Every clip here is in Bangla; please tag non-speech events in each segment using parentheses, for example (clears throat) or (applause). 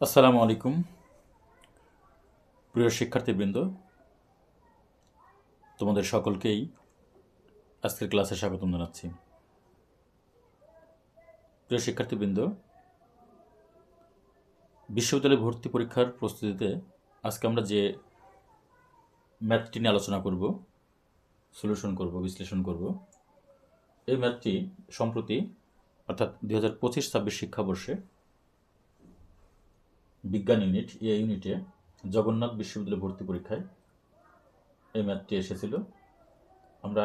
আসসালামু আলাইকুম, প্রিয় শিক্ষার্থীবৃন্দ। তোমাদের সকলকেই আজকের ক্লাসে স্বাগতম জানাচ্ছি। প্রিয় শিক্ষার্থীবৃন্দ, বিশ্ববিদ্যালয় ভর্তি পরীক্ষার প্রস্তুতিতে আজকে আমরা যে ম্যাথটি নিয়ে আলোচনা করব, সলিউশন করব, বিশ্লেষণ করব, এই ম্যাথটি সম্প্রতি অর্থাৎ দু হাজার পঁচিশ ছাব্বিশ শিক্ষাবর্ষে বিজ্ঞান ইউনিট এ ইউনিটে জগন্নাথ বিশ্ববিদ্যালয় ভর্তি পরীক্ষায় এই ম্যাথটি এসেছিল। আমরা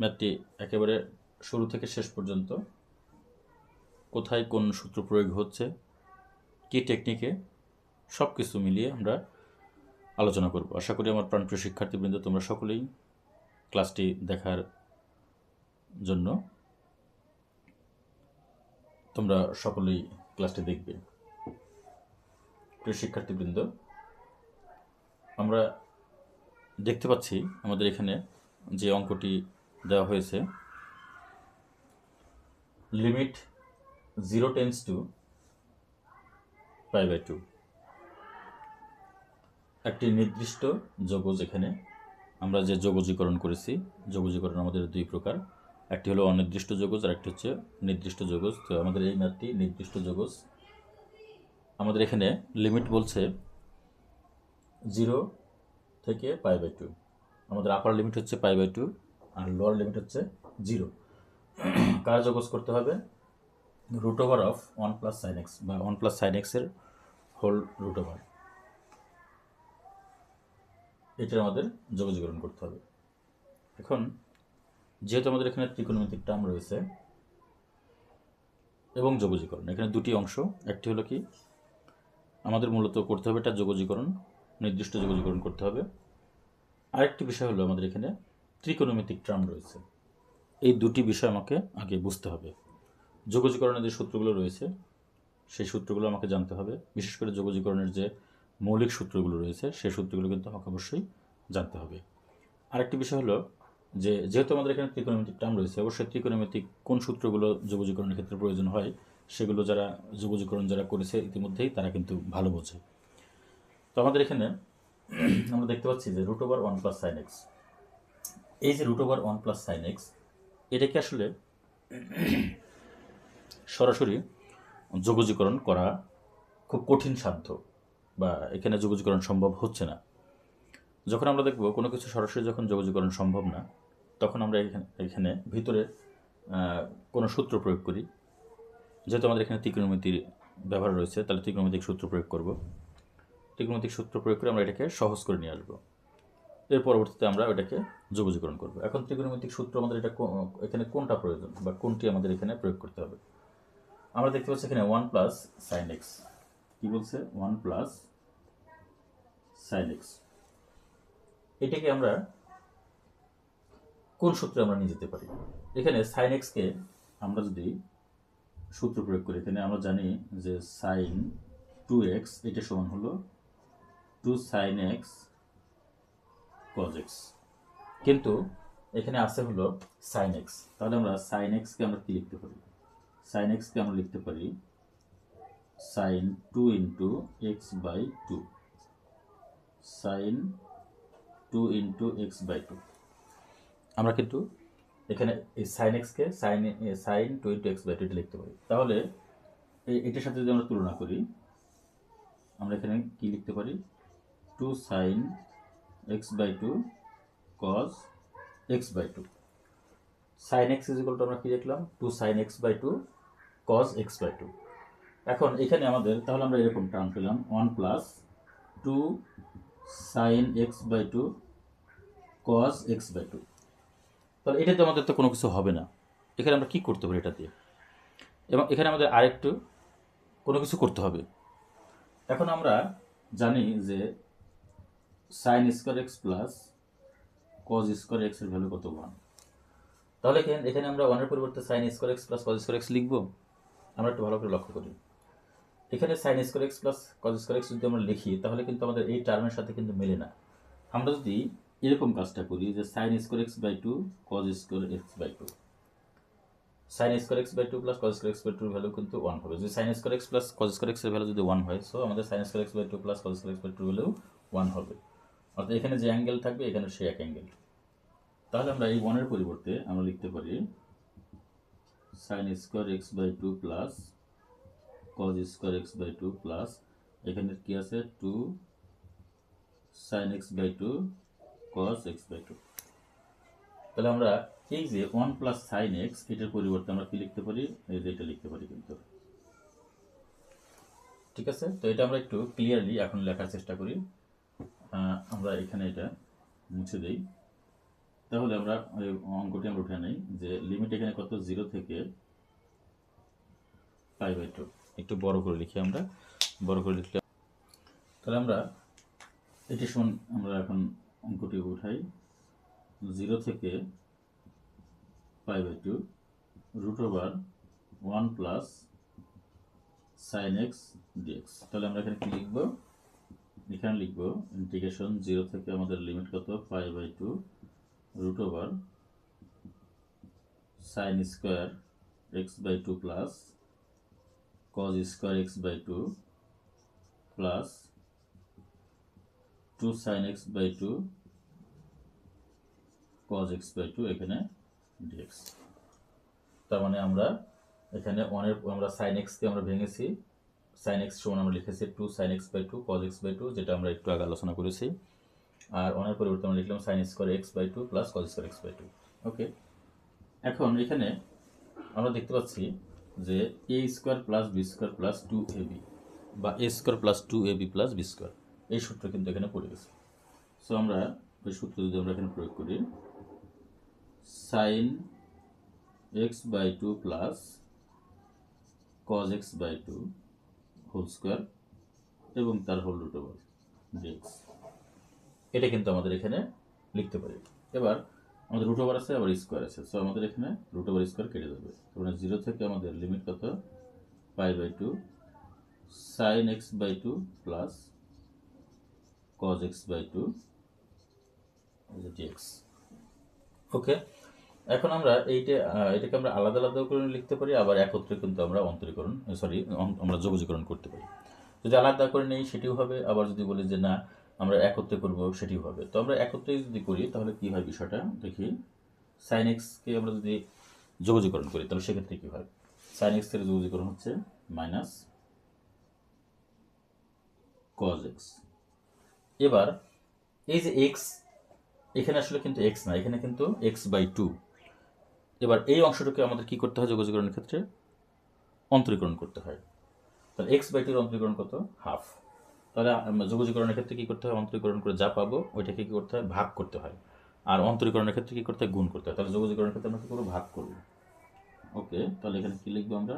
ম্যাথটি একেবারে শুরু থেকে শেষ পর্যন্ত, কোথায় কোন সূত্র প্রয়োগ হচ্ছে, কী টেকনিকে সব কিছু মিলিয়ে আমরা আলোচনা করব। আশা করি আমার প্রাণপ্রিয় শিক্ষার্থীবৃন্দ, তোমরা সকলেই ক্লাসটি দেখার জন্য তোমরা সকলেই ক্লাসটি দেখবে। প্রিয় শিক্ষার্থীবৃন্দ, আমরা দেখতে পাচ্ছি আমাদের এখানে যে অঙ্কটি দেওয়া হয়েছে। Limit zero tends to pi by two একটি নির্দিষ্ট যোগজ এখানে আমরা যে যোগজীকরণ করেছি, যোগজীকরণ আমাদের দুই প্রকার। একটি হলো অনির্দিষ্ট যোগজ আর একটি হচ্ছে নির্দিষ্ট যোগজ। তো আমাদের এই ম্যাথটি নির্দিষ্ট যোগজ আমাদের এখানে লিমিট বলছে জিরো থেকে পাই বাই টু আমাদের আপার লিমিট হচ্ছে পাই বাই টু আর লোয়ার লিমিট হচ্ছে জিরো কার যোগজ করতে হবে root over of one plus sine x বা ওয়ান প্লাস সাইন এক্সের হোল রুট ওভার এটার আমাদের যোগজীকরণ করতে হবে। এখন যেহেতু আমাদের এখানে ত্রিকোণমিতিক টার্ম রয়েছে এবং যোগজীকরণ এখানে দুটি অংশ, একটি হলো কি? আমাদের মূলত করতে হবে এটা যোগজীকরণ, নির্দিষ্ট যোগজীকরণ করতে হবে। আরেকটি বিষয় হলো আমাদের এখানে ত্রিকোণমিতিক ট্রাম রয়েছে। এই দুটি বিষয় আমাকে আগে বুঝতে হবে। যোগজীকরণের যে সূত্রগুলো রয়েছে, সেই সূত্রগুলো আমাকে জানতে হবে। বিশেষ করে যোগজীকরণের যে মৌলিক সূত্রগুলো রয়েছে, সেই সূত্রগুলো কিন্তু আমাকে অবশ্যই জানতে হবে। আরেকটি বিষয় হলো যে, যেহেতু আমাদের এখানে ত্রিকোণমিতিক টার্ম রয়েছে, অবশ্যই ত্রিকোণমিতিক কোন সূত্রগুলো যোগজীকরণের ক্ষেত্রে প্রয়োজন হয় সেগুলো যারা যোগজীকরণ যারা করেছে ইতিমধ্যেই তারা কিন্তু ভালো বোঝে। তো আমাদের এখানে (clears throat) আমরা দেখতে পাচ্ছি যে root over one plus sine x এই যে root over one plus sine x এটাকে আসলে (clears throat) সরাসরি যোগজীকরণ করা খুব কঠিন সাধ্য বা এখানে যোগজীকরণ সম্ভব হচ্ছে না? যখন আমরা দেখব কোনো কিছু সরাসরি যখন যোগজীকরণ সম্ভব না, তখন আমরা এখানে এখানে ভিতরে কোনো সূত্র প্রয়োগ করি। যেহেতু আমাদের এখানে ত্রিকোণমিতির ব্যবহার রয়েছে, তাহলে ত্রিকোণমিতিক সূত্র প্রয়োগ করব। ত্রিকোণমিতিক সূত্র প্রয়োগ করে আমরা এটাকে সহজ করে নিয়ে আসব। এর পরবর্তীতে আমরা ওটাকে যোগজীকরণ করব। এখন ত্রিকোণমিতিক সূত্র আমাদের এটা এখানে কোনটা প্রয়োজন বা কোনটি আমাদের এখানে প্রয়োগ করতে হবে? আমরা দেখতে পাচ্ছি এখানে ওয়ান প্লাস সাইন এক্স। কী বলছে? One plus sine x. এটাকে আমরা কোন সূত্রে আমরা নিয়ে যেতে পারি? এখানে সাইন এক্সকে আমরা যদি সূত্র প্রয়োগ করি। এখানে আমরা জানি যে সাইন টু এক্স এটা সমান হলো two sine x cos x কিন্তু এখানে আছে হলো সাইন এক্স তাহলে আমরা সাইন এক্সকে আমরা কী লিখতে পারি? সাইন এক্সকে আমরা লিখতে পারি sine two into x by two sine two into x by two আমরা কিন্তু এখানে এই সাইন এক্সকে sine sine two into x by two এটা লিখতে পারি। তাহলে এটার সাথে যদি আমরা তুলনা করি, আমরা এখানে কি লিখতে পারি? Two sine x by two cos x by two sine x equal to আমরা কি লিখলাম two sine x by two cos x by two এখন এখানে আমাদের, তাহলে আমরা এরকম টার্ম পেলাম one plus two sine x by two cos x by two তাহলে এটাতে আমাদের তো কোনো কিছু হবে না। এখানে আমরা কী করতে পারি এটা দিয়ে? এবং এখানে আমাদের আরেকটু কোনো কিছু করতে হবে। এখন আমরা জানি যে sine square x plus cos square এক্সের ভ্যালু কত? ওয়ান তাহলে এখানে এখানে আমরা ওয়ানের পরিবর্তে sine square x plus cos square x লিখব। আমরা একটু ভালো করে লক্ষ্য করি। এখানে sine square x plus cos square x যদি আমরা লিখি, তাহলে কিন্তু আমাদের এই টার্মের সাথে কিন্তু মেলে না। আমরা যদি এরকম কাজটা করি যে sine square x by two cos square x by two sine square x by two plus cos square x by tour value কিন্তু ওয়ান হবে যদি sine square x plus cos square এক্সের ভ্যালু যদি ওয়ান হয় সো আমাদের sine square x by two plus cos square x by tour value one হবে অর্থাৎ এখানে যে অ্যাঙ্গেল থাকবে এখানে সেই এক অ্যাঙ্গেল তাহলে আমরা এই ওয়ানের পরিবর্তে আমরা লিখতে পারি sine square x by two plus cos square x by two plus এখানে কি আছে two sine x by two cos x by two তাহলে আমরা এই যে ওয়ান প্লাস সাইন এক্স এটার পরিবর্তে আমরা কি লিখতে পারি? এই যে এটা লিখতে পারি কিন্তু। ঠিক আছে? তো এটা আমরা একটু ক্লিয়ারলি এখন লেখার চেষ্টা করি। আমরা এখানে এটা মুছে দেই। তাহলে আমরা অঙ্কটি আমরা উঠে নেই যে লিমিট এখানে কত? জিরো থেকে পাই বাই টু একটু বড় করে লিখি আমরা। বড় করে লিখলে তাহলে আমরা এটি শুন আমরা এখন অঙ্কটি উঠাই জিরো থেকে pi by two root over one plus sine x dx তাহলে আমরা এখানে কি লিখব? এখানে লিখব ইন্টিগ্রেশন জিরো থেকে আমাদের লিমিট কত? Pi by two root over sine square x by two plus cos square x by two plus two sine x by two cos x by two এখানে ডিএক্স তার মানে আমরা এখানে ওয়ানের আমরা সাইন এক্সকে আমরা ভেঙেছি। সাইন এক্স সমান আমরা লিখেছি two sine x by two cos x by two যেটা আমরা একটু আগে আলোচনা করেছি। আর ওয়ানের পরিবর্তে আমরা লিখলাম sine square x by two plus cos square x by two okay এখন এখানে আমরা দেখতে পাচ্ছি যে A square plus B square plus two B A square plus two plus B square এই সূত্র কিন্তু এখানে পড়ে গেছে। সো আমরা ওই সূত্র যদি আমরা এখানে প্রয়োগ করি sine x by two plus cos x by two whole square এবং তার হোল রুট ওভার ডিএক্স এটা কিন্তু আমাদের এখানে লিখতে পারি। এবার আমাদের রুট ওভার আছে, আবার স্কোয়ার আছে। সো আমাদের এখানে রুট ওভার স্কোয়ার কেটে যাবে। তারপরে জিরো থেকে আমাদের লিমিট কত? Pi by two sine x by two plus cos x by two dx okay এখন আমরা এইটা এটাকে আমরা আলাদা আলাদা করে লিখতে পারি, আবার একত্রে কিন্তু আমরা অন্তরীকরণ সরি আমরা যোগজীকরণ করতে পারি। যদি আলাদা করে নেই, সেটিও হবে, আবার যদি বলি যে না, আমরা একত্রে করব, সেটিও হবে। তো আমরা একত্রে যদি করি, তাহলে কি হয় বিষয়টা? দেখি। সাইন এক্সকে আমরা যদি যোগজীকরণ করি, তাহলে সেক্ষেত্রে কি হয়? সাইন এক্সের যোগজীকরণ হচ্ছে মাইনাস কজ এক্স এবার, এই যে এক্স এখানে আসলে কিন্তু এক্স না, এখানে কিন্তু এক্স বাই টু এবার এই অংশটাকে আমাদের কি করতে হয় যোগজীকরণের ক্ষেত্রে? অন্তরীকরণ করতে হয়। তাহলে এক্স বাই টুর অন্তরীকরণ কত? হাফ তাহলে আমরা যোগজীকরণের ক্ষেত্রে কি করতে হয়? অন্তরীকরণ করে যা পাবো, ওইটাকে কি করতে হয়? ভাগ করতে হয়। আর অন্তরীকরণের ক্ষেত্রে কি করতে হয়? গুণ করতে হয়। তাহলে যোগজীকরণের ক্ষেত্রে আমরা কি করব? ভাগ করব। ওকে, তাহলে এখানে কি লিখব আমরা?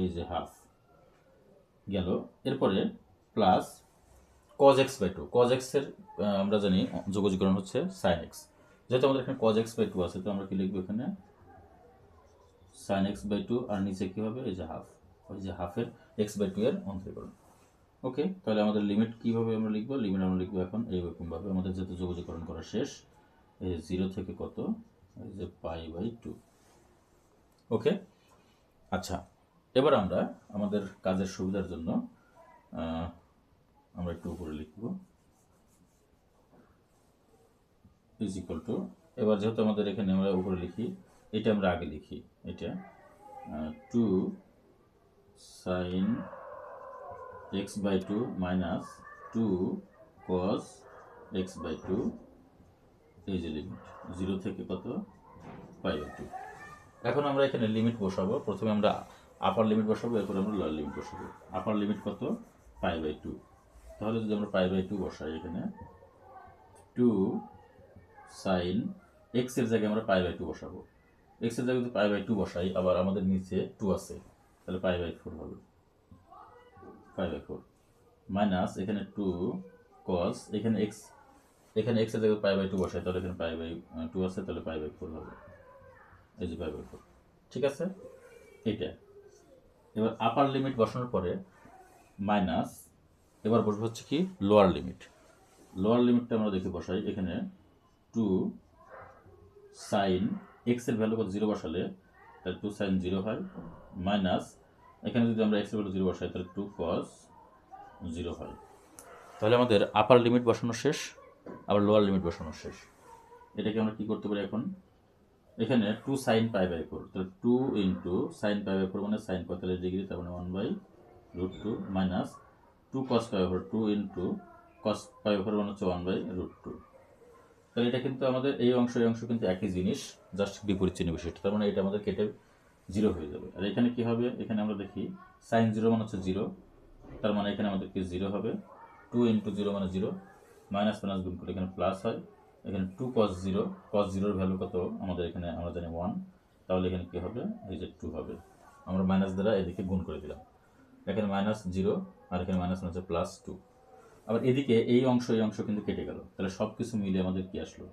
এই যে হাফ গেল। এরপরে plus cos x by two cos এক্সের আমরা জানি যোগজীকরণ হচ্ছে সাইন এক্স যেহেতু আমাদের এখানে কজ এক্স বাই টু আছে, তো আমরা কি লিখব এখানে? সাইন এক্স বাই টু আর নিচে কি হবে? এই যে হাফ ওই যে হাফের এক্স বাই টু এর অন্তরীকরণ। ওকে, তাহলে আমাদের লিমিট কীভাবে আমরা লিখব? লিমিট আমরা লিখব এখন এইরকমভাবে। আমাদের যেহেতু যোগজীকরণ করা শেষ, এই জিরো থেকে কত? এই যে পাই বাই টু ওকে? আচ্ছা এবার আমরা আমাদের কাজের সুবিধার জন্য আমরা একটু উপরে লিখব। ইজ ইকুয়াল টু এবার যেহেতু আমাদের এখানে আমরা উপরে লিখি, এটা আমরা আগে লিখি, এটা two sine x by two minus two cos x by two এই যে লিমিট জিরো থেকে কত? পাই টু এখন আমরা এখানে লিমিট বসাবো, প্রথমে আমরা আপার লিমিট বসাবো, এরপর আমরা লোয়ার লিমিট বসাবো। আপার লিমিট কত? পাই বাই টু তাহলে যদি আমরা পাই বাই টু বসাই এখানে টু সাইন এক্সের জায়গায় আমরা পাই বাই টু বসাবো। এক্সের জায়গায় যদি পাই বাই টু বসাই, আবার আমাদের নিচে টু আছে, তাহলে পাই বাই ফোর হবে। পাই বাই ফোর মাইনাস এখানে টু কস এখানে এক্স এখানে এক্সের জায়গায় পাই বাই টু বসাই, তাহলে এখানে পাই বাই টু আছে, তাহলে পাই বাই ফোর হবে। এই যে পাই বাই ফোর ঠিক আছে? এটা এবার আপার লিমিট বসানোর পরে মাইনাস এবার বসবে হচ্ছে কি লোয়ার লিমিট লোয়ার লিমিটটা আমরা দেখে বসাই, এখানে টু সাইন এক্সের ভ্যালু কত জিরো বসালে, তাহলে টু সাইন জিরো হয় মাইনাস এখানে যদি আমরা এক্সের ভ্যালু জিরো বসাই, তাহলে টু কস জিরো হয়। তাহলে আমাদের আপার লিমিট বসানো শেষ, আবার লোয়ার লিমিট বসানো শেষ। এটাকে আমরা কি করতে পারি এখন? এখানে two sine pi by four তাহলে two into sine pi by four মানে সাইন পঁয়তাল্লিশ ডিগ্রি তার মানে one by root two minus two cos pi four two into cos pi four মানে হচ্ছে ওয়ান বাই রুট টু তাহলে এটা কিন্তু আমাদের এই অংশ এই অংশ কিন্তু একই জিনিস জাস্ট বিপরীত চিহ্ন বিশিষ্ট, তার মানে এটা আমাদের কেটে জিরো হয়ে যাবে। আর এখানে কি হবে? এখানে আমরা দেখি সাইন জিরো মানে হচ্ছে জিরো তার মানে এখানে আমাদের কি জিরো হবে? টু ইন্টু জিরো মানে জিরো মাইনাস মাইনাস গুণ করে এখানে প্লাস হয়। এখানে টু কস জিরো কস জিরোর ভ্যালু কত? আমাদের এখানে, আমরা জানি ওয়ান তাহলে এখানে কী হবে? এই যে টু হবে। আমরা মাইনাস দ্বারা এদিকে গুণ করে দিলাম। এখানে মাইনাস জিরো আর এখানে মাইনাস হচ্ছে প্লাস টু আবার এদিকে এই অংশ এই অংশ কিন্তু কেটে গেল। তাহলে সব কিছু মিলে আমাদের কি আসলো?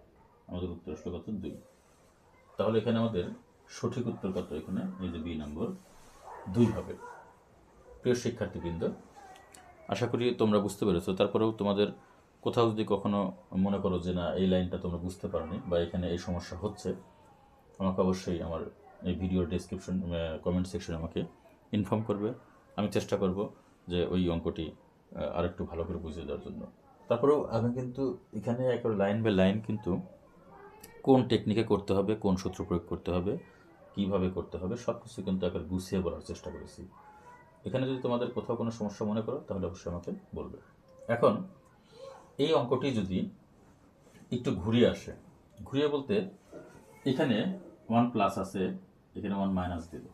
আমাদের উত্তর আসলো কত? দুই। তাহলে এখানে আমাদের সঠিক উত্তর কত এখানে? এই যে বি নম্বর। দুই হবে। প্রিয় শিক্ষার্থীবৃন্দ, আশা করি তোমরা বুঝতে পেরেছ। তারপরেও তোমাদের কোথাও যদি কখনো মনে করো যে না এই লাইনটা তোমরা বুঝতে পারোনি বা এখানে এই সমস্যা হচ্ছে আমাকে অবশ্যই আমার এই ভিডিওর ডেসক্রিপশন কমেন্ট সেকশনে আমাকে ইনফর্ম করবে। আমি চেষ্টা করব যে ওই অঙ্কটি আহ, আরেকটু ভালো করে বুঝিয়ে দেওয়ার জন্য। তারপরেও আমি কিন্তু এখানে একবার লাইন বাই লাইন কিন্তু কোন টেকনিকে করতে হবে কোন সূত্র প্রয়োগ করতে হবে কীভাবে করতে হবে সব কিছু কিন্তু একবার গুছিয়ে বলার চেষ্টা করেছি। এখানে যদি তোমাদের কোথাও কোনো সমস্যা মনে করো তাহলে অবশ্যই আমাকে বলবে। এখন এই অঙ্কটি যদি একটু ঘুরিয়ে আসে, ঘুরিয়ে বলতে এখানে ওয়ান প্লাস আছে, এখানে ওয়ান মাইনাস দিল।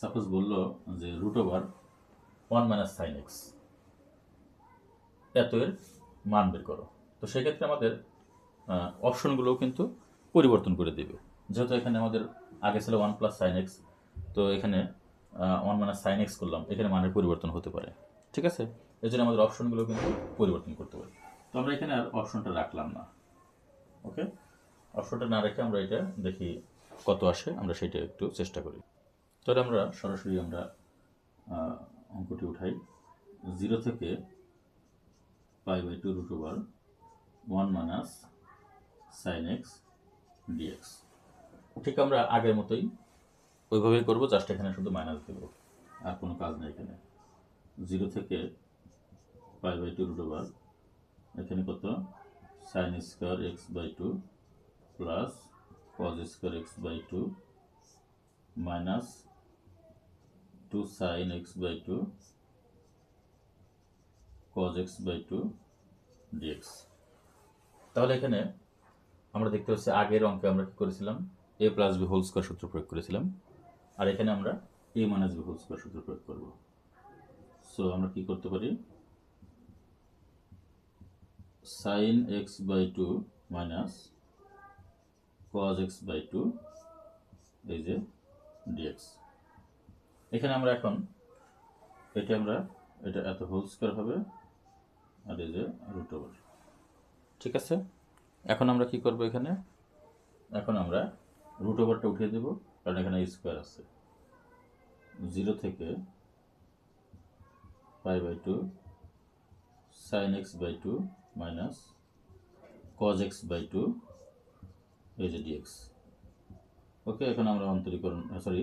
সাপোজ বলল যে root over one minus sine x এত এর মান বের করো। তো সেক্ষেত্রে আমাদের অপশনগুলোও কিন্তু পরিবর্তন করে দেবে। যেহেতু এখানে আমাদের আগে ছিল ওয়ান প্লাস সাইন এক্স তো এখানে ওয়ান মাইনাস সাইন এক্স করলাম, এখানে মানের পরিবর্তন হতে পারে। ঠিক আছে? এই জন্য আমাদের অপশনগুলো কিন্তু পরিবর্তন করতে পারি। তো আমরা এখানে আর অপশনটা রাখলাম না। ওকে অপশনটা না রেখে আমরা এটা দেখি কত আসে, আমরা সেটা একটু চেষ্টা করি। তাহলে আমরা সরাসরি আমরা অঙ্কটি উঠাই। জিরো থেকে pi by two root over one minus sine x dx ঠিক আমরা আগের মতোই ওইভাবেই করব জাস্ট এখানে শুধু মাইনাস দেবো। আর কোনো কাজ নেই এখানে। জিরো থেকে pi by two root over এখানে কত? Sine square x by two plus cos square x by two minus two sine x by two cos x by two dx তাহলে এখানে আমরা দেখতে পাচ্ছি আগের অঙ্কে আমরা কি করেছিলাম? A plus B whole square সূত্র প্রয়োগ করেছিলাম। আর এখানে আমরা A minus B whole square সূত্র প্রয়োগ করব। সো আমরা কি করতে পারি? Sine x by two minus cos x by two এই যে ডিএক্স এখানে আমরা এখন, এটা আমরা, এটা এত হোল স্কোয়ার হবে, আর এই যে রুট ওভার ঠিক আছে? এখন আমরা কি করব এখানে? এখন আমরা রুট ওভারটা উঠিয়ে দেব, কারণ এখানে স্কোয়ার আছে। জিরো থেকে pi by two sine x by two minus cos x by two এই যে ডিএক্স ওকে এখন আমরা অন্তরীকরণ সরি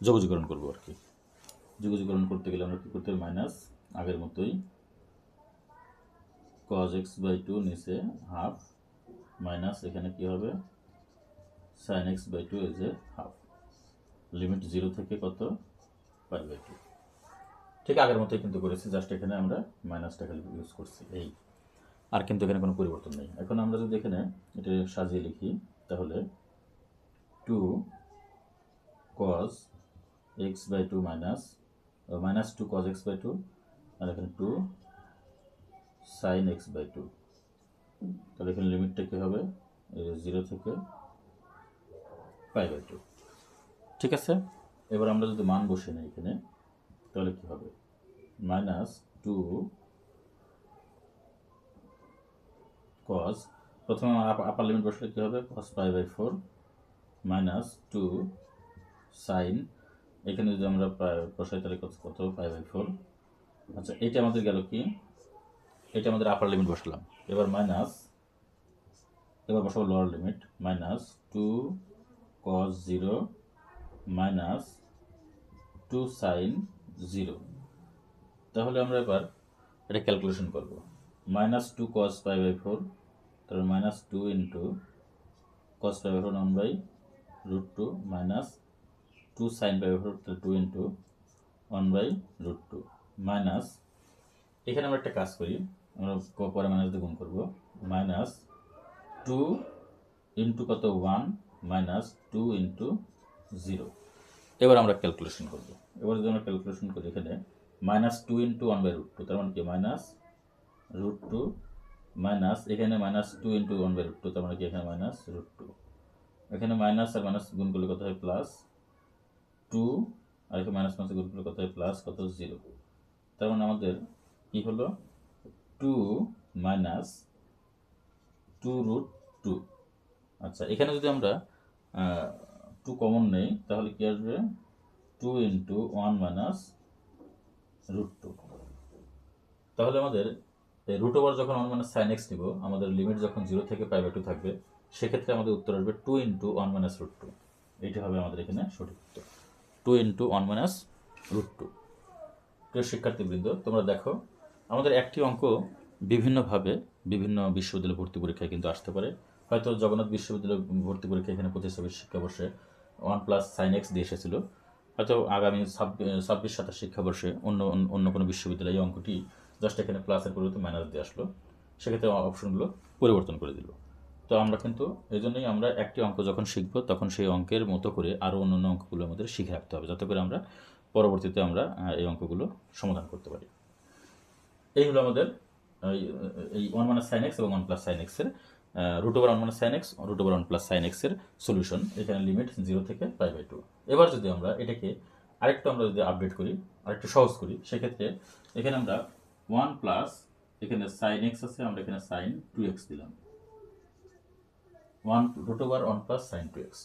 যোগজীকরণ করব আর কি। যোগজীকরণ করতে গেলে আমরা কী করতে হবে? মাইনাস, আগের মতোই cos x বাই টু নিচে হাফ মাইনাস এখানে কি হবে? sin x by two as a half limit zero থেকে কত? পাই বাই টু ঠিক আগের মতোই কিন্তু করেছি জাস্ট এখানে আমরা মাইনাসটা ইউজ করছি, এই। আর কিন্তু এখানে কোনো পরিবর্তন নেই। এখন আমরা যদি এখানে এটা সাজিয়ে লিখি, তাহলে two cos x by two minus minus two cos x by two আর এখানে two sine x by two তাহলে এখানে লিমিটটা কী হবে? জিরো থেকে পাই বাই টু ঠিক আছে? এবার আমরা যদি মান বসে নিই এখানে, তাহলে কী হবে? মাইনাস টু কস প্রথমে আপার লিমিট বসলে কী হবে cos pi by four minus two sine এখানে যদি আমরা বসাই তাহলে কত কত পাই বাই ফোর আচ্ছা এটা আমাদের গেল কি? এটা আমাদের আপার লিমিট বসালাম, এবার মাইনাস এবার বসাবো lower limit minus two cos zero minus two sine zero তাহলে আমরা এবার এটা ক্যালকুলেশন করব। Minus two cos pi by four তাহলে minus two into cos pi by four one by root two minus two sine by four তাহলে two into one by root two minus এখানে আমরা একটা কাজ করি, আমরা পরে মাইনাস দিয়ে গুণ করব। মাইনাস টু ইন্টু কত? One minus two into zero এবার আমরা ক্যালকুলেশন করব। এবার যদি আমরা ক্যালকুলেশন করি এখানে minus two into one by root two তার মানে কি? মাইনাস রুট টু মাইনাস এখানে minus two into one by root two তার মানে কি? এখানে মাইনাস রুট টু এখানে মাইনাস আর মাইনাস গুণ করলে কত হয়? প্লাস টু আর এখানে মাইনাস মাইনাস গুণ করলে কত হয়? প্লাস কত? জিরো তার মানে আমাদের কি হলো? Two minus two root two আচ্ছা এখানে যদি আমরা টু কমন নেই, তাহলে কি আসবে? Two into one minus root two তাহলে আমাদের রুট ওভার যখন ওয়ান মাইনাস সাইন এক্স নিব, আমাদের লিমিট যখন জিরো থেকে পাই টু থাকবে, সেক্ষেত্রে আমাদের উত্তর আসবে two into one minus root two এইটা হবে আমাদের এখানে সঠিক উত্তর। Two into one minus root two প্রিয় শিক্ষার্থীবৃন্দ, তোমরা দেখো, আমাদের একটি অঙ্ক বিভিন্নভাবে বিভিন্ন বিশ্ববিদ্যালয় ভর্তি পরীক্ষায় কিন্তু আসতে পারে। হয়তো জগন্নাথ বিশ্ববিদ্যালয় ভর্তি পরীক্ষা এখানে ছাব্বিশ শিক্ষাবর্ষে ওয়ান প্লাস সাইন এক্স দিয়ে এসেছিল। হয়তো আগামী ছাব্বিশ সাতাশ শিক্ষাবর্ষে অন্য, অন্য- কোনো বিশ্ববিদ্যালয়ে এই অঙ্কটি জাস্ট এখানে প্লাসের পরিবর্তে মাইনাস দিয়ে আসলো। সেক্ষেত্রে অপশনগুলো পরিবর্তন করে দিল। তো আমরা কিন্তু এই জন্যই আমরা একটি অঙ্ক যখন শিখব, তখন সেই অঙ্কের মতো করে আরও অন্য অন্য অঙ্কগুলো আমাদের শিখে রাখতে হবে, যাতে করে আমরা পরবর্তীতে আমরা এই অঙ্কগুলো সমাধান করতে পারি। এই হলো আমাদের এই- এই ওয়ান মাইনাস সাইন এক্স এবং ওয়ান প্লাস সাইন এক্সের root over one minus sine x root over one plus sine এক্সের সলিউশন এখানে লিমিট জিরো থেকে পাই বাই টু এবার যদি আমরা এটাকে আরেকটু আমরা যদি আপডেট করি, আরেকটু সহজ করি, সেক্ষেত্রে এখানে আমরা ওয়ান প্লাস এখানে সাইন এক্স আছে, আমরা এখানে সাইন টু এক্স দিলাম। One root over one plus sine two x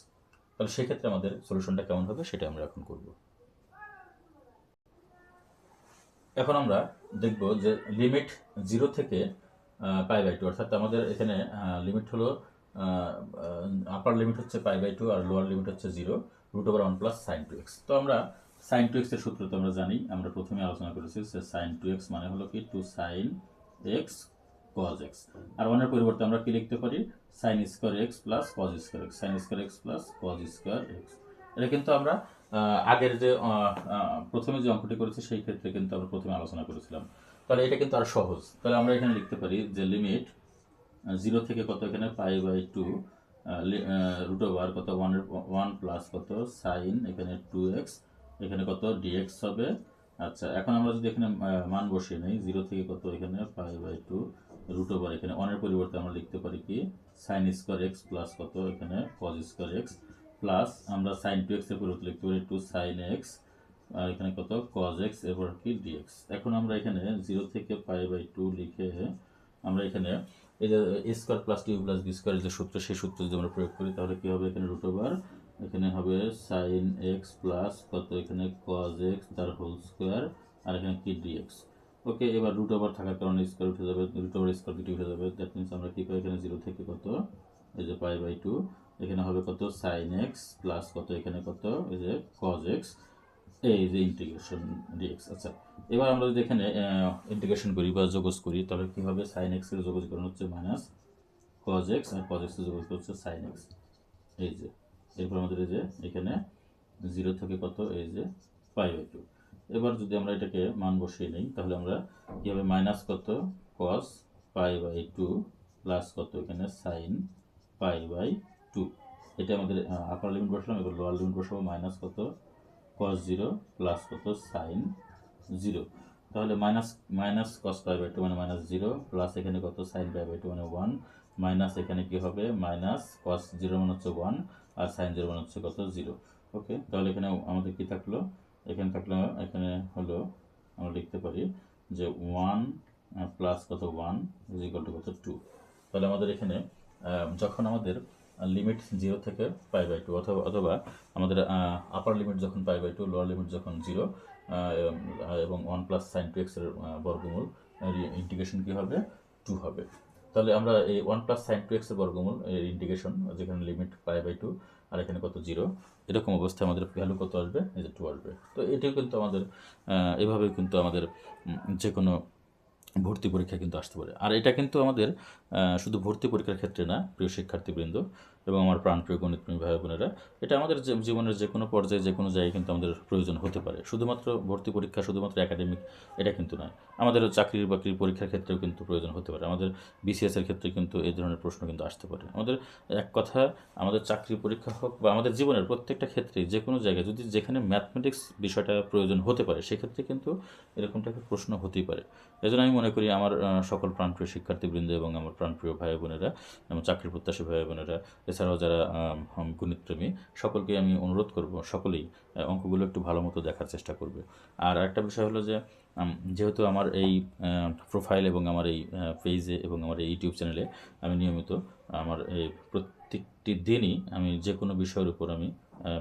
তাহলে সেক্ষেত্রে আমাদের সলিউশনটা কেমন হবে সেটা আমরা এখন করব। এখন আমরা দেখব যে লিমিট জিরো থেকে পাই বাই টু অর্থাৎ আমাদের এখানে লিমিট হলো আপার লিমিট হচ্ছে পাই বাই টু আর লোয়ার লিমিট হচ্ছে zero root over one plus sine two x তো আমরা সাইন টু এক্সের সূত্র তো আমরা জানি, আমরা প্রথমে আলোচনা করেছি যে সাইন টু এক্স মানে হলো কি? Two sine x cos x আর ওয়ানের পরিবর্তে আমরা কি লিখতে পারি? Sine square x plus cos square x sine square x plus cos square x এটা কিন্তু আমরা আগের যে প্রথমে যে অঙ্কটি করেছি, সেই ক্ষেত্রে কিন্তু আমরা প্রথমে আলোচনা করেছিলাম। তাহলে এটা কিন্তু আর সহজ। তাহলে আমরা এখানে লিখতে পারি যে লিমিট জিরো থেকে কত এখানে? Pi by two root over কত? ওয়ানের ওয়ান প্লাস কত? সাইন এখানে টু এক্স এখানে কত? ডিএক্স হবে। আচ্ছা এখন আমরা যদি এখানে মান বসিয়ে নিই জিরো থেকে কত এখানে? Pi by two root over এখানে। ওয়ানের পরিবর্তে আমরা লিখতে পারি কি? সাইন স্কোয়ার এক্স প্লাস কত এখানে? কজ স্কোয়ার এক্স প্লাস আমরা সাইন টু এক্সের পরিবর্তে লিখতে পারি টু সাইন এক্স আর এখানে কত? কজ এক্স এরপর কি? ডিএক্স এখন আমরা এখানে জিরো থেকে পাই বাই টু লিখে আমরা এখানে এই যে a square plus two plus b square যে সূত্র, সেই সূত্র যদি আমরা প্রয়োগ করি, তাহলে কি হবে এখানে রুট ওভার এখানে হবে সাইন এক্স প্লাস কত? এখানে কজ এক্স তার হোল স্কোয়ার আর এখানে কি? ডিএক্স ওকে এবার রুট ওভার থাকার কারণে স্কোয়ার উঠে যাবে রুট ওভার স্কোয়ার দুটি উঠে যাবে। দ্যাট মিনস আমরা কি পাই এখানে জিরো থেকে কত? এই যে পাই বাই টু এখানে হবে কত? সাইন এক্স প্লাস কত? এখানে কত? এই যে কজ এক্স এই যে ইন্টিগ্রেশন ডিএক্স আচ্ছা এবার আমরা যদি এখানে ইন্টিগ্রেশন করি বা যোগজ করি, তাহলে কি হবে? সাইন এক্সের যোগজীকরণ হচ্ছে মাইনাস কজ এক্স আর কজ এক্সের যোগজীকরণ হচ্ছে সাইন এক্স এই যে, এরপর আমাদের এই যে, এখানে জিরো থেকে কত? এই যে পাই বাই টু এবার যদি আমরা এটাকে মান বসিয়ে নিই, তাহলে আমরা কি হবে? মাইনাস কত? Cos pi by two plus কত? এখানে সাইন পাই বাই টু। এটা আমাদের আপার লিমিট বসালাম, এবার লোয়ার লিমিট বসাবো মাইনাস কত? কস জিরো প্লাস কত? সাইন জিরো তাহলে minus minus cos pi by two মানে মাইনাস জিরো প্লাস এখানে কত? সাইন পাই বাই টু মানে ওয়ান মাইনাস এখানে কি হবে? মাইনাস কস জিরো মানে হচ্ছে ওয়ান আর সাইন জিরো মানে হচ্ছে কত? জিরো ওকে, তাহলে এখানে আমাদের কি থাকল? এখানে থাকল, এখানে হলো, আমরা লিখতে পারি যে ওয়ান প্লাস কত? ওয়ান ইজ ইকাল টু কত? টু তাহলে আমাদের এখানে যখন আমাদের লিমিট জিরো থেকে পাই বাই টু অথবা অথবা আমাদের আপার লিমিট যখন pi by two lower limit যখন জিরো এবং ওয়ান প্লাস সাইন টু এক্সের বর্গমূল ইন্টিগ্রেশন কী হবে? টু হবে। তাহলে আমরা এই ওয়ান প্লাস সাইন টু এক্সের বর্গমূল, এর ইন্টিগ্রেশন যেখানে লিমিট পাই বাই টু আর এখানে কত জিরো এরকম অবস্থায় আমাদের ভ্যালু কত আসবে? এই যে টু আসবে। তো এটিও কিন্তু আমাদের এভাবে কিন্তু আমাদের যে কোনো ভর্তি পরীক্ষা কিন্তু আসতে পারে। আর এটা কিন্তু আমাদের শুধু ভর্তি পরীক্ষার ক্ষেত্রে না, প্রিয় শিক্ষার্থীবৃন্দ এবং আমার প্রাণপ্রিয় গণিতপ্রেমী ভাই বোনেরা, এটা আমাদের জীবনের যে কোনো পর্যায়ে, যে কোনো জায়গায় কিন্তু আমাদের প্রয়োজন হতে পারে। শুধুমাত্র ভর্তি পরীক্ষা, শুধুমাত্র একাডেমিক এটা কিন্তু নয়। আমাদের চাকরির বাকরির পরীক্ষার ক্ষেত্রেও কিন্তু প্রয়োজন হতে পারে। আমাদের বিসিএসের ক্ষেত্রে কিন্তু এই ধরনের প্রশ্ন কিন্তু আসতে পারে। আমাদের এক কথা, আমাদের চাকরি পরীক্ষা হোক বা আমাদের জীবনের প্রত্যেকটা ক্ষেত্রে যে কোনো জায়গায় যদি যেখানে ম্যাথমেটিক্স বিষয়টা প্রয়োজন হতে পারে, সেক্ষেত্রে কিন্তু এরকম টাইপের প্রশ্ন হতেই পারে। এই জন্য আমি মনে করি আমার সকল প্রাণপ্রিয় শিক্ষার্থীবৃন্দ এবং আমার প্রাণপ্রিয় ভাই বোনেরা, এবং চাকরি প্রত্যাশী ভাই বোনেরা এছাড়াও যারা গণিতপ্রেমী, সকলকে আমি অনুরোধ করব, সকলেই অঙ্কগুলো একটু ভালো মতো দেখার চেষ্টা করবে। আর একটা বিষয় হলো যে যেহেতু আমার এই প্রোফাইল এবং আমার এই পেজে এবং আমার এই ইউটিউব চ্যানেলে আমি নিয়মিত, আমার এই প্রত্যেকটি দিনই আমি যে কোনো বিষয়ের উপর আমি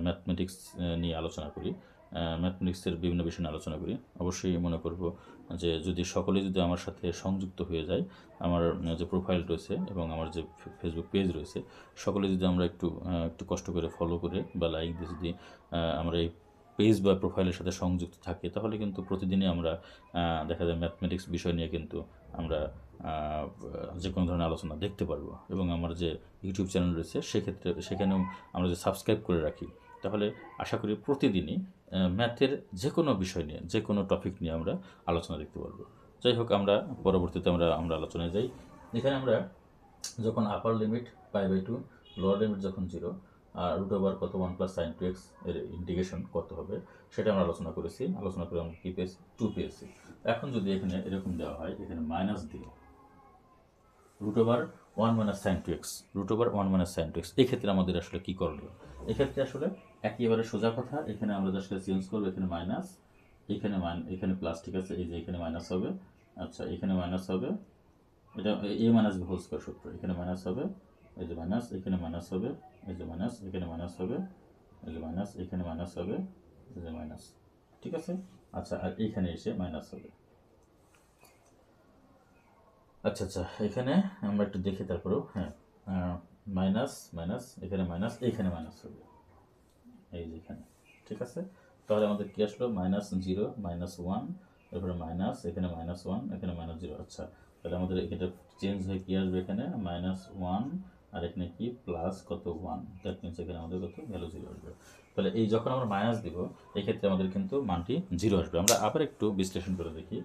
ম্যাথমেটিক্স নিয়ে আলোচনা করি ম্যাথমেটিক্সের বিভিন্ন বিষয় নিয়ে আলোচনা করি। অবশ্যই মনে করব যে যদি সকলে যদি আমার সাথে সংযুক্ত হয়ে যায়, আমার, যে প্রোফাইল রয়েছে এবং আমার যে ফেসবুক পেজ রয়েছে, সকলে যদি আমরা একটু একটু কষ্ট করে ফলো করে বা লাইক দিয়ে যদি আমরা এই পেজ বা প্রোফাইলের সাথে সংযুক্ত থাকি, তাহলে কিন্তু প্রতিদিনই আমরা দেখা যায় ম্যাথমেটিক্স বিষয় নিয়ে কিন্তু আমরা যে কোনো ধরনের আলোচনা দেখতে পারব। এবং আমার যে ইউটিউব চ্যানেল রয়েছে, সেক্ষেত্রে, সেখানেও আমরা যে সাবস্ক্রাইব করে রাখি তাহলে আশা করি প্রতিদিনই ম্যাথের যে কোনো বিষয় নিয়ে যে কোনো টপিক নিয়ে আমরা আলোচনা দেখতে পারব। যাই হোক, আমরা পরবর্তীতে আমরা আমরা আলোচনায় যাই। এখানে আমরা যখন upper limit pi by two lower limit যখন জিরো আর রুট ওভার কত ওয়ান প্লাস সাইন টু এক্সের ইন্টিগ্রেশন কত হবে, সেটা আমরা আলোচনা করেছি। আলোচনা করে আমরা কী পেয়েছি? টু পেয়েছি। এখন যদি এখানে এরকম দেওয়া হয়, এখানে মাইনাস দিয়ে root over one minus sine two x root over one minus sine two x এই ক্ষেত্রে আমাদের আসলে কী করণীয়? এক্ষেত্রে আসলে একেবারে সোজা কথা, এখানে আমরা জাস্ট চেঞ্জ করব, এখানে মাইনাস, এখানে এখানে প্লাস, ঠিক আছে? এই যে এখানে মাইনাস হবে আচ্ছা এখানে মাইনাস হবে, এটা এ মাইনাস হোল স্কোয়ার সূত্র, এখানে মাইনাস হবে, এই যে মাইনাস, এখানে মাইনাস হবে, এই যে মাইনাস, এখানে মাইনাস হবে, এই যে মাইনাস, এখানে মাইনাস হবে, এই যে মাইনাস, ঠিক আছে? আচ্ছা আর এখানে এসে মাইনাস হবে। আচ্ছা আচ্ছা এখানে আমরা একটু দেখি তারপরেও হ্যাঁ মাইনাস মাইনাস, এখানে মাইনাস এইখানে মাইনাস হবে। এই যে এখানে। ঠিক আছে? তাহলে আমাদের কি আসলো? মাইনাস জিরো মাইনাস ওয়ান এরপরে মাইনাস এখানে মাইনাস ওয়ান এখানে মাইনাস জিরো আচ্ছা তাহলে আমাদের এটা চেঞ্জ হয়ে কি আসবে এখানে? মাইনাস ওয়ান আর এখানে কি? প্লাস কত ওয়ান দ্যাট মিনস এখানে আমাদের কত? ভ্যালু জিরো আসবে। তাহলে এই যখন আমরা মাইনাস দিব এই ক্ষেত্রে আমাদের কিন্তু মানটি জিরো আসবে। আমরা আবার একটু বিশ্লেষণ করে দেখি।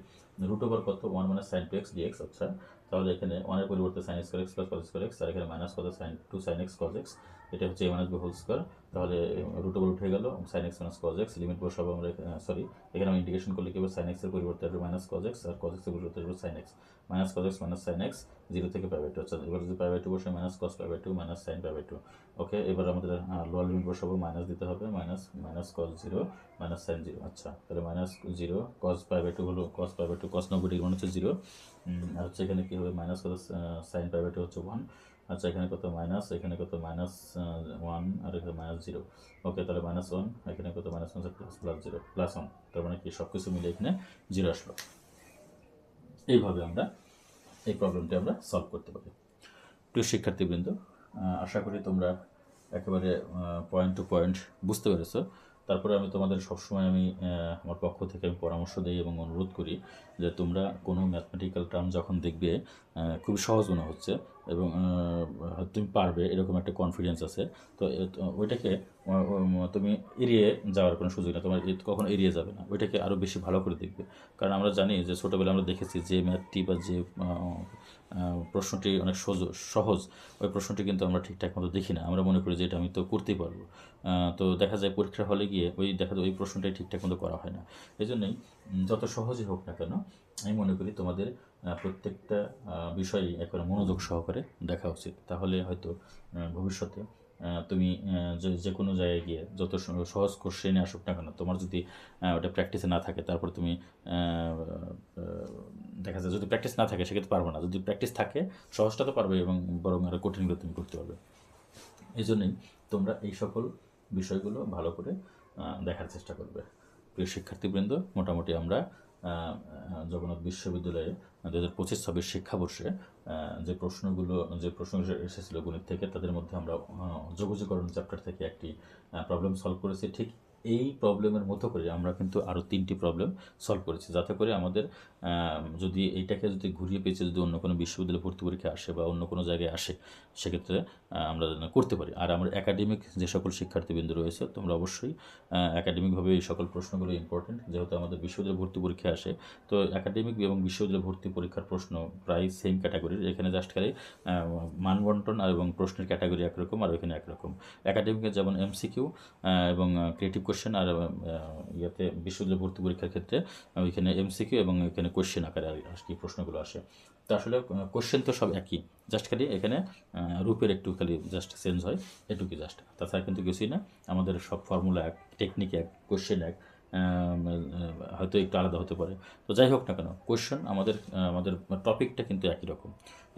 রুট ওভার কত? One minus sine two x dx আচ্ছা তাহলে এখানে ওয়ানের পরিবর্তে sine x x plus cos square x আর এখানে মাইনাস কত? Sine two sine x cos x এটা হচ্ছে এ মাইনাস হোল স্কোয়ার তাহলে রুট ওভার উঠে গেল sine x minus cos x limit বসাবো আমরা সরি এখানে আমি ইন্টিগ্রেশন করলে কি হবে? সাইন এক্সের পরিবর্তে আসবে মাইনাস কজ এক্স আর কজ এক্সের পরিবর্তে আসবে sine x minus cos x minus sine x zero থেকে বাই টু আচ্ছা এবার যদি বাই টু বসে minus pi by two minus sine by two okay এবার আমাদের লোয়ার লিমিট বসাবো মাইনাস দিতে হবে minus minus cos zero minus sine zero আচ্ছা তাহলে minus zero pi by two হলো পাই বাই টু কস নব্বই ডিগ্রি মানে হচ্ছে জিরো আর হচ্ছে এখানে কী হবে? মাইনাস কত সাইন বাই টু হচ্ছে ওয়ান আচ্ছা এখানে কত? মাইনাস, এখানে কত? মাইনাস ওয়ান আর এখানে মাইনাস জিরো ওকে তাহলে মাইনাস ওয়ান এখানে কত? Minus one plus plus zero plus one তার মানে কি? সব কিছু মিলে এখানে জিরো আসলো। এইভাবে আমরা এই প্রবলেমটি আমরা সলভ করতে পারি। প্রিয় শিক্ষার্থীবৃন্দ আশা করি তোমরা একেবারে পয়েন্ট টু পয়েন্ট বুঝতে পেরেছ। তারপরে আমি তোমাদের সবসময় আমি আমার পক্ষ থেকে আমি পরামর্শ দিই এবং অনুরোধ করি যে তোমরা কোনো ম্যাথমেটিক্যাল টার্ম যখন দেখবে খুবই সহজ মনে হচ্ছে এবং তুমি পারবে, এরকম একটা কনফিডেন্স আছে। তো ওইটাকে তুমি এড়িয়ে যাওয়ার কোনো সুযোগ না তোমার কখনো এড়িয়ে যাবে না। ওইটাকে আরও বেশি ভালো করে দেখবে। কারণ আমরা জানি যে ছোটোবেলায় আমরা দেখেছি যে ম্যাথটি বা যে প্রশ্নটি অনেক সহজ সহজ। ওই প্রশ্নটি কিন্তু আমরা ঠিকঠাক মতো দেখি না। আমরা মনে করি যে এটা আমি তো করতেই পারব। তো দেখা যায় পরীক্ষার হলে গিয়ে ওই দেখা যায় ওই প্রশ্নটাই ঠিকঠাক মতো করা হয় না। এই জন্যই যত সহজই হোক না কেন, আমি মনে করি তোমাদের প্রত্যেকটা বিষয়ই একবারে মনোযোগ সহকারে দেখা উচিত। তাহলে হয়তো ভবিষ্যতে তুমি যে যে কোনো জায়গায় গিয়ে যত সহজ কোশ্চেনে আসুক না কেন, তোমার যদি ওটা প্র্যাকটিসে না থাকে, তারপর তুমি দেখা যায় যদি প্র্যাকটিস না থাকে, সেক্ষেত্রে পারবে না। যদি প্র্যাকটিস থাকে, সহজটা তো পারবে এবং বরং আরও কঠিনগুলো তুমি করতে পারবে। এই জন্যই তোমরা এই সকল বিষয়গুলো ভালো করে দেখার চেষ্টা করবে। প্রিয় শিক্ষার্থীবৃন্দ, মোটামুটি আমরা জগন্নাথ বিশ্ববিদ্যালয়ে দু হাজার পঁচিশ ছাব্বিশ শিক্ষাবর্ষে যে প্রশ্নগুলো, যে প্রশ্ন এসেছিল গণিত থেকে, তাদের মধ্যে আমরা যোগাযোগকরণ চ্যাপ্টার থেকে একটি প্রবলেম সলভ করেছি। ঠিক এই প্রবলেমের মতো করে আমরা কিন্তু আরও তিনটি প্রবলেম সলভ করেছি। যাতে করে আমাদের যদি এইটাকে যদি ঘুরিয়ে পেয়েছে যদি অন্য কোনো বিশ্ববিদ্যালয়ে ভর্তি পরীক্ষা আসে বা অন্য কোনো জায়গায় আসে, সেক্ষেত্রে আমরা করতে পারি। আর আমার একাডেমিক যে সকল শিক্ষার্থীবৃন্দ রয়েছে, তোমরা অবশ্যই একাডেমিকভাবে এই সকল প্রশ্নগুলো ইম্পর্টেন্ট যেহেতু আমাদের বিশ্ববিদ্যালয় ভর্তি পরীক্ষা আসে, তো একাডেমিক এবং বিশ্ববিদ্যালয় ভর্তি পরীক্ষার প্রশ্ন প্রায় সেম ক্যাটাগরির এখানে জাস্ট খালি মানবন্টন এবং প্রশ্নের ক্যাটাগরি একরকম আর ওইখানে একরকম। একাডেমিকে যেমন এমসিকিউ এবং ক্রিয়েটিভ কোশ্চেন আর ইয়াতে বিশ্ববিদ্যালয় ভর্তি পরীক্ষার ক্ষেত্রে এখানে এমসিকিউ এবং এখানে কোশ্চেন আকারে আর কি প্রশ্নগুলো আসে। তো আসলে কোশ্চেন তো সব একই জাস্ট খালি এখানে রূপের একটু খালি জাস্ট চেঞ্জ হয়, এটুকুই জাস্ট তাছাড়া কিন্তু কিছুই না, আমাদের সব ফর্মুলা এক টেকনিক এক কোশ্চেন এক। হয়তো একটু আলাদা হতে পারে। তো যাই হোক না কেন কোশ্চেন আমাদের আমাদের টপিকটা কিন্তু একই রকম।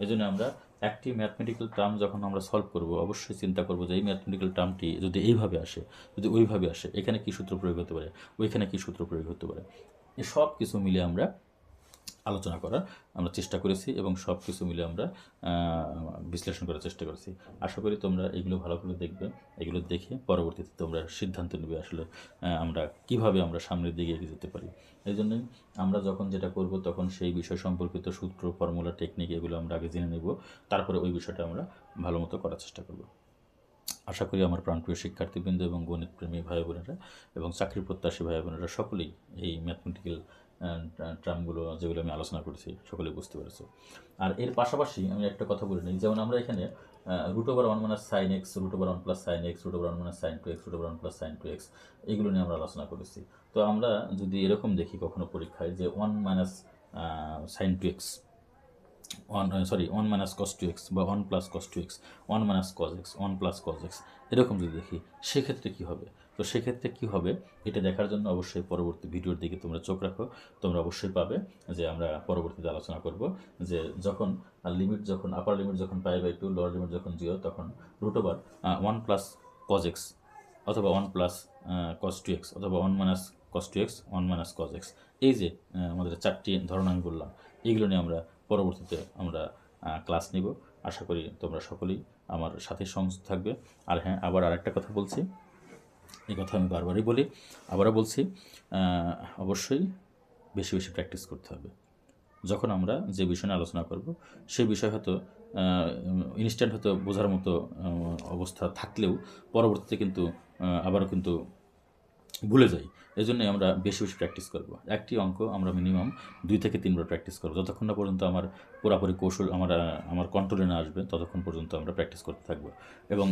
এই জন্য আমরা একটি ম্যাথমেটিক্যাল টার্ম যখন আমরা সলভ করব, অবশ্যই চিন্তা করব যে এই ম্যাথমেটিক্যাল টার্মটি যদি এইভাবে আসে, যদি ওইভাবে আসে, এখানে কী সূত্র প্রয়োগ হতে পারে, ওইখানে কী সূত্র প্রয়োগ হতে পারে। এই সব কিছু মিলে আমরা আলোচনা করার আমরা চেষ্টা করেছি এবং সব কিছু মিলে আমরা বিশ্লেষণ করার চেষ্টা করেছি। আশা করি তোমরা এগুলো ভালো করে দেখবে, এগুলো দেখে পরবর্তীতে তোমরা সিদ্ধান্ত নেবে আসলে আমরা কীভাবে আমরা সামনের দিকে এগিয়ে যেতে পারি। এই জন্যই আমরা যখন যেটা করব তখন সেই বিষয় সম্পর্কিত সূত্র, ফর্মুলা, টেকনিক এগুলো আমরা আগে জেনে নেব, তারপরে ওই বিষয়টা আমরা ভালো মতো করার চেষ্টা করব। আশা করি আমার প্রাণপ্রিয় শিক্ষার্থীবৃন্দ এবং গণিত প্রেমী ভাই বোনেরা এবং চাকরি প্রত্যাশী ভাই বোনেরা সকলেই এই ম্যাথমেটিক্যাল ট্রামগুলো যেগুলো আমি আলোচনা করেছি, সকলে বুঝতে পেরেছ। আর এর পাশাপাশি আমি একটা কথা বলে নিই, যেমন আমরা এখানে root over one minus sine x root over one plus sine x root over one minus sine two x root over one plus sine two x এগুলো নিয়ে আমরা আলোচনা করেছি। তো আমরা যদি এরকম দেখি কখনো পরীক্ষায় যে one minus sine two x one sorry one minus cos two x বা one plus cos two x one minus cos x one plus cos x এরকম যদি দেখি, সেক্ষেত্রে কী হবে? তো সেক্ষেত্রে কী হবে? এটা দেখার জন্য অবশ্যই পরবর্তী ভিডিওর দিকে তোমরা চোখ রাখো। তোমরা অবশ্যই পাবে যে আমরা পরবর্তীতে আলোচনা করব যে যখন লিমিট যখন আপার লিমিট যখন pi by two lower limit যখন জিরো তখন root over one plus cos x অথবা one plus cos two x অথবা one minus cos two x one minus cos x এই যে আমাদের চারটি ধরন আমি বললাম এইগুলো নিয়ে আমরা পরবর্তীতে আমরা ক্লাস নিব। আশা করি তোমরা সকলেই আমার সাথে সংযুক্ত থাকবে। আর হ্যাঁ আবার আরেকটা কথা বলছি। এই কথা আমি বারবারই বলি। আবারও বলছি অবশ্যই বেশি বেশি প্র্যাকটিস করতে হবে। যখন আমরা যে বিষয় নিয়ে আলোচনা করব সেই বিষয় হয়তো ইনস্ট্যান্ট হয়তো বোঝার মতো অবস্থা থাকলেও পরবর্তীতে কিন্তু আবারও কিন্তু ভুলে যাই। এই জন্যই আমরা বেশি বেশি প্র্যাকটিস করব। একটি অঙ্ক আমরা মিনিমাম দুই থেকে তিনবার প্র্যাকটিস করব। যতক্ষণ না পর্যন্ত আমার পুরাপুরি কৌশল আমার আমার কন্ট্রোলে না আসবে, ততক্ষণ পর্যন্ত আমরা প্র্যাকটিস করতে থাকব। এবং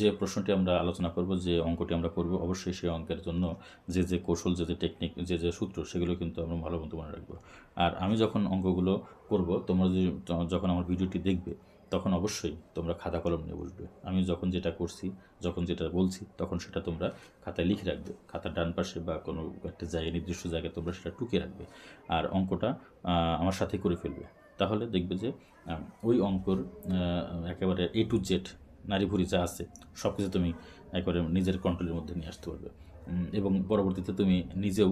যে প্রশ্নটি আমরা আলোচনা করব, যে অঙ্কটি আমরা করব, অবশ্যই সেই অঙ্কের জন্য যে যে কৌশল, যে যে টেকনিক যে যে সূত্র, সেগুলো কিন্তু আমরা ভালো মতো মনে রাখব। আর আমি যখন অঙ্কগুলো করব, তোমরা যদি, যখন আমার ভিডিওটি দেখবে তখন অবশ্যই তোমরা খাতা কলম নিয়ে বসবে। আমি যখন যেটা করছি, যখন যেটা বলছি, তখন সেটা তোমরা খাতায় লিখে রাখবে। খাতার ডান পাশে বা কোনো একটা জায়গায়, নির্দিষ্ট জায়গায় তোমরা সেটা টুকে রাখবে আর অঙ্কটা আমার সাথে করে ফেলবে। তাহলে দেখবে যে ওই অঙ্কর একেবারে এ টু জেড নারী ভুরি যা আছে সব কিছু তুমি একেবারে নিজের কন্ট্রোলের মধ্যে নিয়ে আসতে পারবে। এবং পরবর্তীতে তুমি নিজেও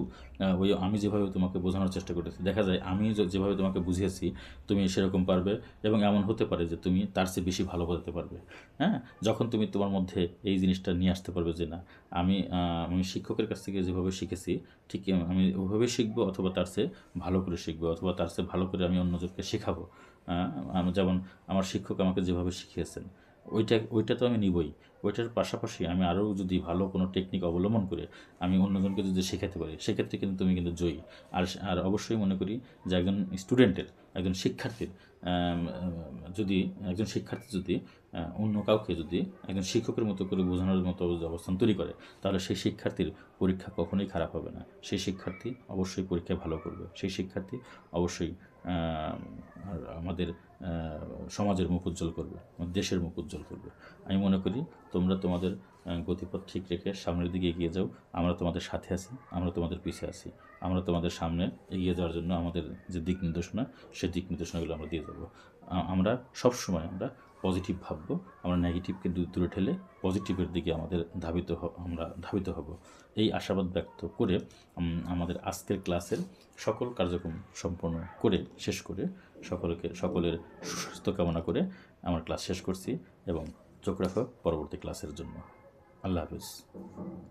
ওই আমি যেভাবে তোমাকে বোঝানোর চেষ্টা করেছি, দেখা যায় আমি যেভাবে তোমাকে বুঝিয়েছি, তুমি সেরকম পারবে এবং এমন হতে পারে যে তুমি তার চেয়ে বেশি ভালো বোঝাতে পারবে। হ্যাঁ? যখন তুমি তোমার মধ্যে এই জিনিসটা নিয়ে আসতে পারবে যে না, আমি আমি শিক্ষকের কাছ থেকে যেভাবে শিখেছি, ঠিক আমি ওভাবে শিখব অথবা তার চেয়ে ভালো করে শিখব অথবা তার চেয়ে ভালো করে আমি অন্যজনকে শেখাবো। যেমন আমার শিক্ষক আমাকে যেভাবে শিখিয়েছেন। ওইটা ওইটা তো আমি নিবই। ওইটার পাশাপাশি আমি আরও যদি ভালো কোনো টেকনিক অবলম্বন করে, আমি অন্যজনকে যদি শেখাতে পারি, সেক্ষেত্রে কিন্তু তুমি কিন্তু জয়ী। আর আর অবশ্যই মনে করি যে একজন স্টুডেন্টের একজন শিক্ষার্থীর যদি, একজন শিক্ষার্থী যদি অন্য কাউকে যদি একজন শিক্ষকের মতো করে বোঝানোর মতো যদি অবস্থান তৈরি করে, তাহলে সেই শিক্ষার্থীর পরীক্ষা কখনোই খারাপ হবে না। সেই শিক্ষার্থী অবশ্যই পরীক্ষায় ভালো করবে। সেই শিক্ষার্থী অবশ্যই আমাদের সমাজের মুখ উজ্জ্বল করবে দেশের মুখ উজ্জ্বল করবে। আমি মনে করি তোমরা তোমাদের গতিপথ ঠিক রেখে সামনের দিকে এগিয়ে যাও। আমরা তোমাদের সাথে আছি, আমরা তোমাদের পিছিয়ে আছি। আমরা তোমাদের সামনে এগিয়ে যাওয়ার জন্য আমাদের যে দিক নির্দেশনা, সেই দিক নির্দেশনাগুলো আমরা দিয়ে দেবো। আমরা সবসময় আমরা পজিটিভ ভাবব, আমরা নেগেটিভকে দূর ঠেলে পজিটিভের দিকে আমাদের ধাবিত আমরা ধাবিত হব। এই আশাবাদ ব্যক্ত করে আমাদের আজকের ক্লাসের সকল কার্যক্রম সম্পন্ন করে, শেষ করে সকলকে, সকলের সুস্বাস্থ্য কামনা করে আমার ক্লাস শেষ করছি এবং চোখ রাখো পরবর্তী ক্লাসের জন্য। আল্লাহ হাফিজ।